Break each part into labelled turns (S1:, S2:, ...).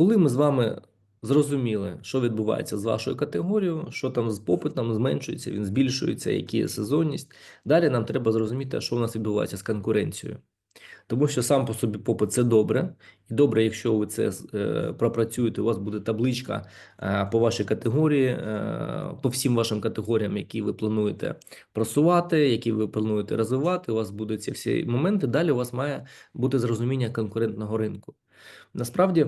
S1: коли ми з вами зрозуміли, що відбувається з вашою категорією, що там з попитом зменшується, він збільшується, які є сезонність. Далі нам треба зрозуміти, що у нас відбувається з конкуренцією. Тому що сам по собі попит це добре, і добре, якщо ви це е, пропрацюєте, у вас буде табличка е, по вашій категорії, е, по всім вашим категоріям, які ви плануєте просувати, які ви плануєте розвивати. У вас будуть ці всі моменти. Далі у вас має бути зрозуміння конкурентного ринку. Насправді,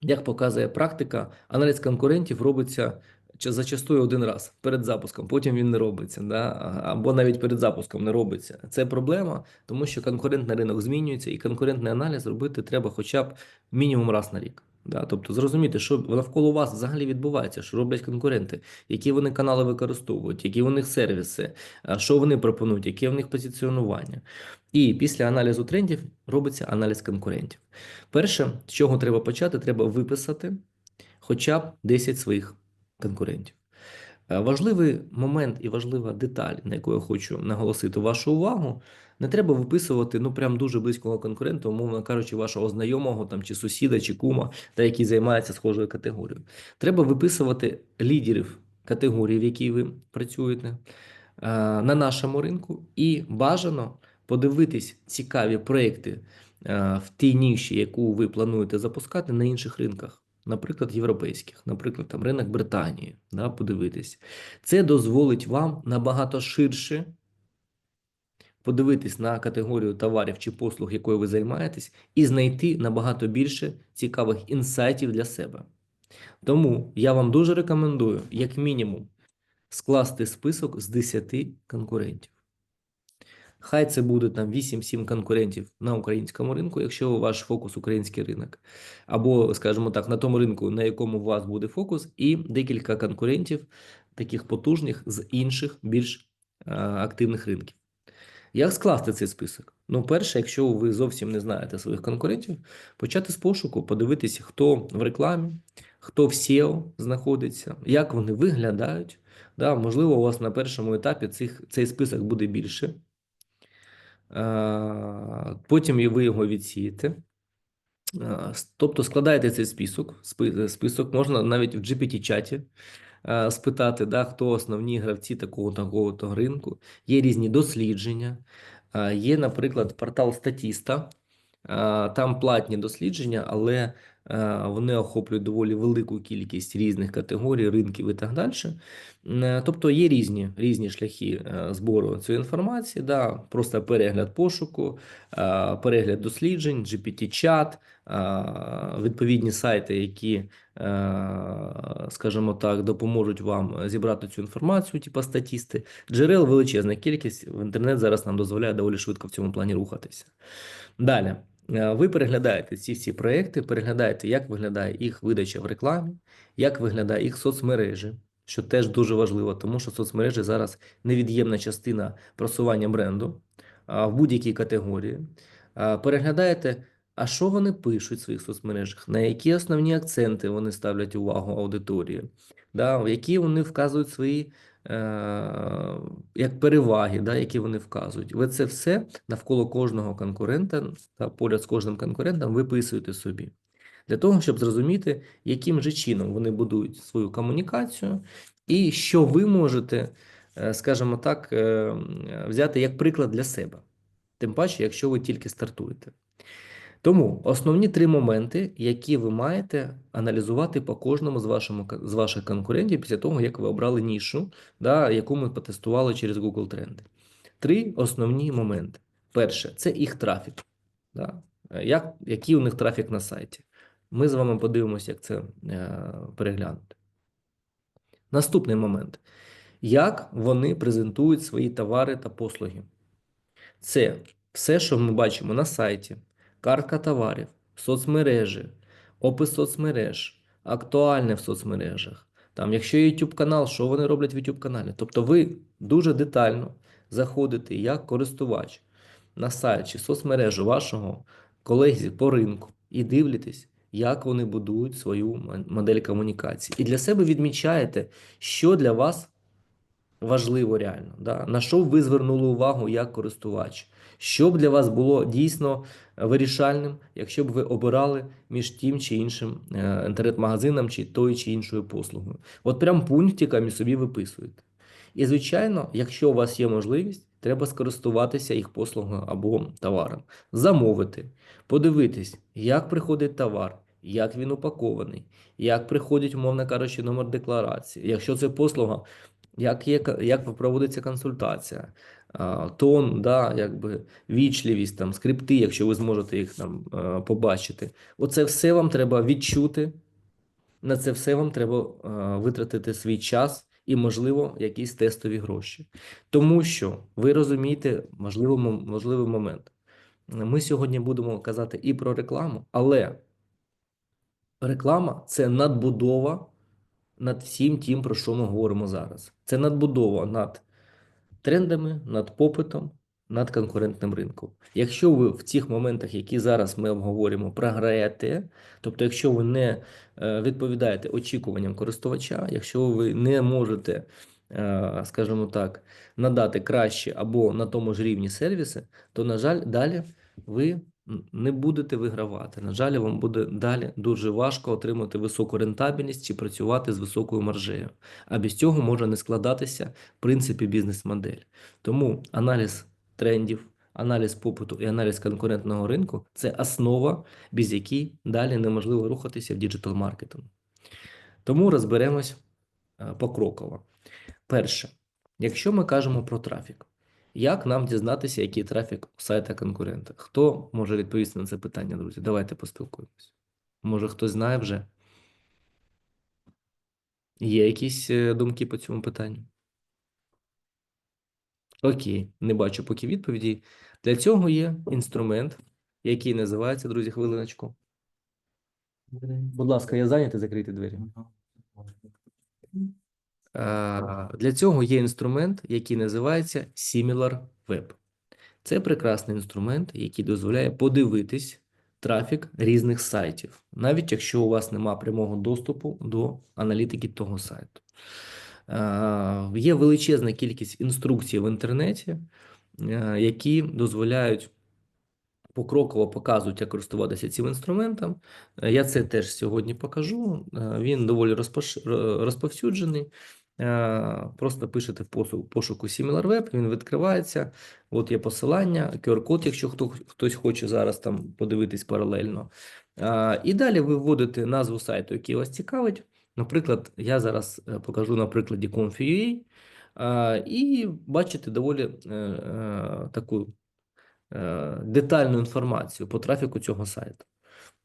S1: як показує практика, аналіз конкурентів робиться зачастую один раз перед запуском, потім він не робиться, да? або навіть перед запуском не робиться. Це проблема, тому що конкурентний ринок змінюється, і конкурентний аналіз робити треба хоча б мінімум раз на рік. Да? Тобто зрозуміти, що навколо вас взагалі відбувається, що роблять конкуренти, які вони канали використовують, які у них сервіси, що вони пропонують, яке в них позиціонування. І після аналізу трендів робиться аналіз конкурентів. Перше, з чого треба почати, треба виписати хоча б 10 своїх конкурентів. Е, Важливий момент і важлива деталь, на яку я хочу наголосити вашу увагу. Не треба виписувати ну прям дуже близького конкурента, умовно кажучи, вашого знайомого там чи сусіда, чи кума, та який займається схожою категорією. Треба виписувати лідерів категорії, в якій ви працюєте е, на нашому ринку, і бажано подивитись цікаві проекти е, в тій ніші, яку ви плануєте запускати на інших ринках. Наприклад, європейських, наприклад, там ринок Британії, да, подивитись. Це дозволить вам набагато ширше подивитись на категорію товарів чи послуг, якою ви займаєтесь, і знайти набагато більше цікавих інсайтів для себе. Тому я вам дуже рекомендую, як мінімум, скласти список з 10 конкурентів. Хай це буде там 8-7 конкурентів на українському ринку, якщо ваш фокус український ринок, або, скажімо так, на тому ринку, на якому у вас буде фокус, і декілька конкурентів, таких потужних з інших більш активних ринків. Як скласти цей список? Ну, перше, якщо ви зовсім не знаєте своїх конкурентів, почати з пошуку, подивитися, хто в рекламі, хто в SEO знаходиться, як вони виглядають. Да, можливо, у вас на першому етапі цих, цей список буде більше. Е, Потім ви його відсієте. Е, Тобто складаєте цей список, список можна навіть в GPT-чаті е, спитати, да, хто основні гравці такого такого ринку. Є різні дослідження. Е, Є, наприклад, портал Статіста. Е, Там платні дослідження, але е, вони охоплюють доволі велику кількість різних категорій, ринків і так далі. Е, Тобто є різні, різні шляхи е, збору цієї інформації, да, просто перегляд пошуку, е, перегляд досліджень, GPT-чат, е, відповідні сайти, які, е, скажімо так, допоможуть вам зібрати цю інформацію, типу статісти. Джерел величезна кількість. В інтернет зараз нам дозволяє доволі швидко в цьому плані рухатися. Далі. Е, Ви переглядаєте ці всі проекти, переглядаєте, як виглядає їх видача в рекламі, як виглядає їх соцмережі, що теж дуже важливо, тому що соцмережі зараз невід'ємна частина просування бренду в будь-якій категорії. Переглядаєте, а що вони пишуть в своїх соцмережах, на які основні акценти вони ставлять увагу аудиторії, да, в які вони вказують свої як переваги, да, які вони вказують. Ви це все навколо кожного конкурента та поряд з кожним конкурентом виписуєте собі. Для того, щоб зрозуміти, яким же чином вони будують свою комунікацію, і що ви можете, е, скажімо так, е, взяти як приклад для себе. Тим паче, якщо ви тільки стартуєте. Тому основні три моменти, які ви маєте аналізувати по кожному з, вашому, з ваших конкурентів після того, як ви обрали нішу, да, яку ми потестували через Google Тренди. Три основні моменти. Перше, це їх трафік. Да? Як, який у них трафік на сайті. Ми з вами подивимося, як це е, переглянути. Наступний момент. Як вони презентують свої товари та послуги. Це все, що ми бачимо на сайті, картка товарів, соцмережі, опис соцмереж, актуальне в соцмережах. Там, якщо є YouTube канал, що вони роблять в YouTube каналі? Тобто ви дуже детально заходите як користувач на сайт чи соцмережу вашого колеги по ринку і дивитесь, як вони будують свою модель комунікації. І для себе відмічаєте, що для вас важливо реально, да? на що ви звернули увагу як користувач, що б для вас було дійсно вирішальним, якщо б ви обирали між тим чи іншим е, інтернет-магазином чи тою чи іншою послугою. От прям пунктиками собі виписуєте. І, звичайно, якщо у вас є можливість, треба скористуватися їх послугою або товаром, замовити, подивитись, як приходить товар, як він упакований, як приходить, умовно кажучи, номер декларації. Якщо це послуга, як є, як проводиться консультація, тон, да, якби вічливість, там, скрипти, якщо ви зможете їх там побачити. Оце все вам треба відчути. На це все вам треба витратити свій час і, можливо, якісь тестові гроші. Тому що ви розумієте можливо, можливий момент. Ми сьогодні будемо казати і про рекламу, але реклама це надбудова над всім тим, про що ми говоримо зараз. Це надбудова над трендами, над попитом, над конкурентним ринком. Якщо ви в цих моментах, які зараз ми обговорюємо, програєте, тобто, якщо ви не е, відповідаєте очікуванням користувача, якщо ви не можете, е, скажімо так, надати краще або на тому ж рівні сервіси, то, на жаль, далі ви не будете вигравати. На жаль, вам буде далі дуже важко отримати високу рентабельність чи працювати з високою маржею. А без цього може не складатися в принципі бізнес-модель. Тому аналіз трендів, аналіз попиту і аналіз конкурентного ринку це основа, без якій далі неможливо рухатися в діджитал-маркетингу. Тому розберемось е, покроково. Перше, якщо ми кажемо про трафік. Як нам дізнатися, який трафік у сайта конкурента? Хто може відповісти на це питання, друзі? Давайте поспілкуємось. Може, хтось знає вже? Є якісь е, думки по цьому питанню? Окей, не бачу поки відповіді. Для цього є інструмент, який називається, друзі, хвилиночку. Будь ласка, я зайнятий, закрийте двері. Для цього є інструмент, який називається SimilarWeb. Це прекрасний інструмент, який дозволяє подивитись трафік різних сайтів, навіть якщо у вас немає прямого доступу до аналітики того сайту. Є величезна кількість інструкцій в інтернеті, які дозволяють покроково показують, як користуватися цим інструментом. Я це теж сьогодні покажу. Він доволі розповсюджений. Е, просто пишете в пошуку SimilarWeb, він відкривається. От є посилання, QR-код, якщо хто, хтось хоче зараз там подивитись паралельно. Е, і далі ви вводите назву сайту, який вас цікавить. Наприклад, я зараз е, покажу на прикладі Confi.ua, і бачите доволі таку детальну інформацію по трафіку цього сайту.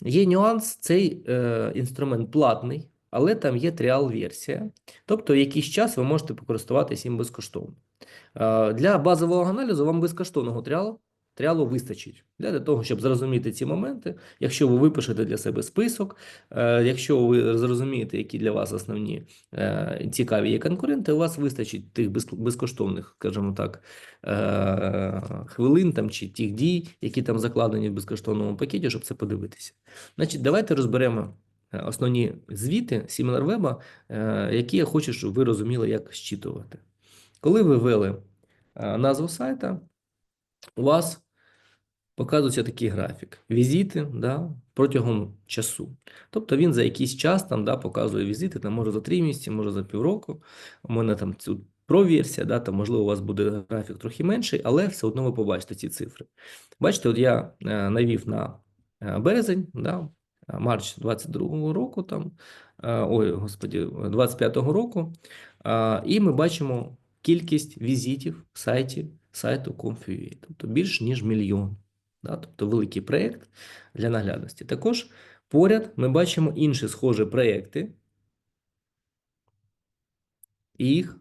S1: Є нюанс, цей інструмент платний але там є тріал-версія, тобто якийсь час ви можете покористуватися їм безкоштовно. Для базового аналізу вам безкоштовного тріалу Тріалу вистачить для того, щоб зрозуміти ці моменти. Якщо ви випишете для себе список, е, якщо ви зрозумієте, які для вас основні е, цікаві є конкуренти, у вас вистачить тих безкоштовних, скажімо так, е, хвилин там чи тих дій, які там закладені в безкоштовному пакеті, щоб це подивитися. Значить, давайте розберемо Е, основні звіти SimilarWeb, е, які я хочу, щоб ви розуміли, як щитувати. Коли ви ввели е, назву сайта, у вас показується такий графік: візити да, протягом часу. Тобто він за якийсь час там да, показує візити, там може за 3 місяці, може за півроку. У мене там цю про-версія, да, там, можливо, у вас буде графік трохи менший, але все одно ви побачите ці цифри. Бачите, от я навів на березень, да, марч 22 року, там ой, господі, 25-го року, і ми бачимо кількість візитів в сайті сайту Comfy, тобто більш ніж мільйон. Да? Тобто великий проєкт для наглядності. Також поряд ми бачимо інші схожі проєкти і їх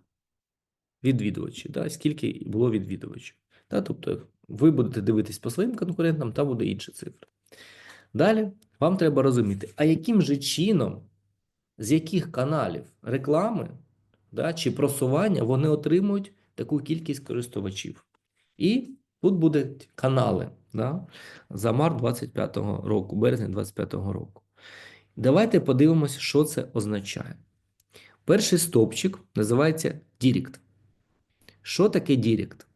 S1: відвідувачі, да? скільки було відвідувачів. Да? Тобто ви будете дивитись по своїм конкурентам, та буде інші цифри. Далі вам треба розуміти, а яким же чином, з яких каналів реклами да, чи просування вони отримують таку кількість користувачів. І тут будуть канали да, за март 25-го року, березня 25-го року. Давайте подивимося, що це означає. Перший стовпчик називається Дірект. Що таке Дірект?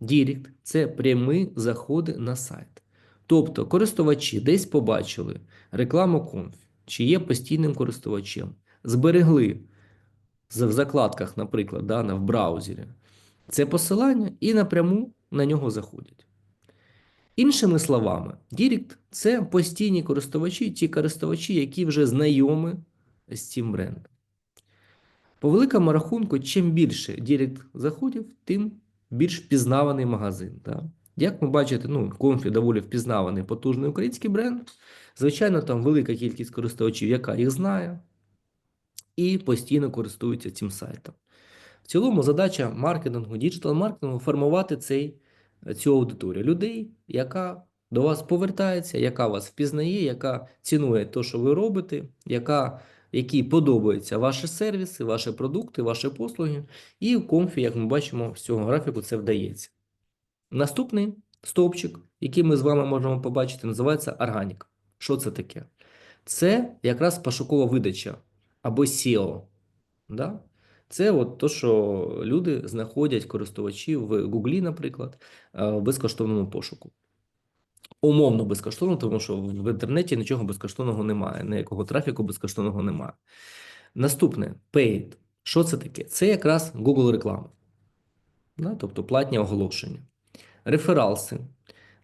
S1: Дірект – це прямі заходи на сайт. Тобто користувачі десь побачили рекламу конф, чи є постійним користувачем, зберегли в закладках, наприклад, да, в браузері це посилання і напряму на нього заходять. Іншими словами, Дірект – це постійні користувачі, ті користувачі, які вже знайомі з цим брендом. По великому рахунку, чим більше Дірект заходів, тим більш впізнаваний магазин. Да? Як ви бачите, ну, Комфі доволі впізнаваний потужний український бренд. Звичайно, там велика кількість користувачів, яка їх знає, і постійно користуються цим сайтом. В цілому задача маркетингу, діджитал-маркетингу формувати цей, цю аудиторію людей, яка до вас повертається, яка вас впізнає, яка цінує те, що ви робите, яка, якій подобаються ваші сервіси, ваші продукти, ваші послуги. І в комфі, як ми бачимо, з цього графіку це вдається. Наступний стовпчик, який ми з вами можемо побачити, називається органік. Що це таке? Це якраз пошукова видача або SEO. Да? Це от то, що люди знаходять користувачі в Гуглі, наприклад, е, в безкоштовному пошуку. Умовно безкоштовно, тому що в інтернеті нічого безкоштовного немає, ніякого трафіку безкоштовного немає. Наступне paid. Що це таке? Це якраз Google реклама, да? тобто платні оголошення. Рефералси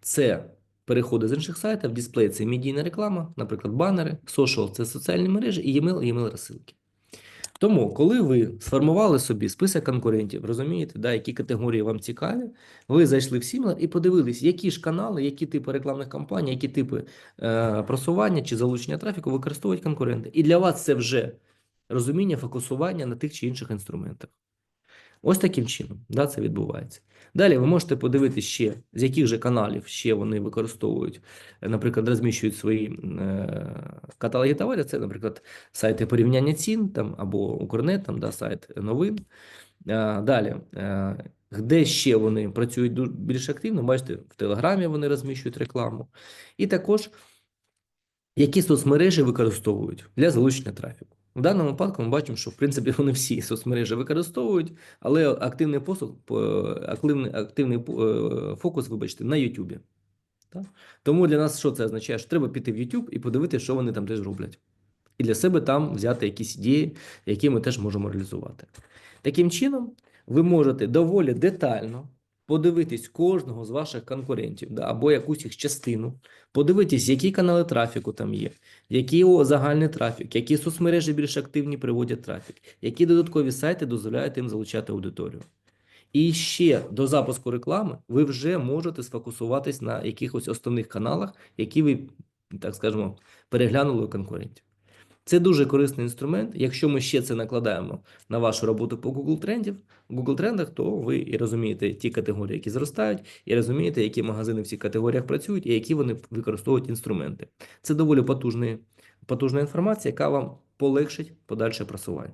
S1: це переходи з інших сайтів, дисплей це медійна реклама, наприклад, банери, social це соціальні мережі і e-mail, e-mail розсилки. Тому, коли ви сформували собі список конкурентів, розумієте, да, які категорії вам цікаві, ви зайшли в Similar і подивились, які ж канали, які типи рекламних кампаній, які типи е, просування чи залучення трафіку використовують конкуренти. І для вас це вже розуміння, фокусування на тих чи інших інструментах. Ось таким чином да, це відбувається. Далі ви можете подивитися ще, з яких же каналів ще вони використовують, наприклад, розміщують свої е, каталоги товарів. Це, наприклад, сайти порівняння цін там, або Укрнет, там, да, сайт новин. Е, далі, е, де ще вони працюють більш активно, бачите, в Телеграмі вони розміщують рекламу. І також які соцмережі використовують для залучення трафіку. В даному випадку ми бачимо, що в принципі вони всі соцмережі використовують, але активний посуд, активний, активний е, фокус, вибачте, на. Так? Тому для нас що це означає? Що треба піти в YouTube і подивитися, що вони там теж роблять. І для себе там взяти якісь ідеї, які ми теж можемо реалізувати. Таким чином, ви можете доволі детально подивитись кожного з ваших конкурентів да, або якусь їх частину, подивитись, які канали трафіку там є, який загальний трафік, які соцмережі більш активні приводять трафік, які додаткові сайти дозволяють їм залучати аудиторію. І ще до запуску реклами ви вже можете сфокусуватись на якихось основних каналах, які ви, так скажемо, переглянули у конкурентів. Це дуже корисний інструмент. Якщо ми ще це накладаємо на вашу роботу по Google трендів, Google трендах, то ви і розумієте ті категорії, які зростають, і розумієте, які магазини в цих категоріях працюють, і які вони використовують інструменти. Це доволі потужна інформація, яка вам полегшить подальше просування.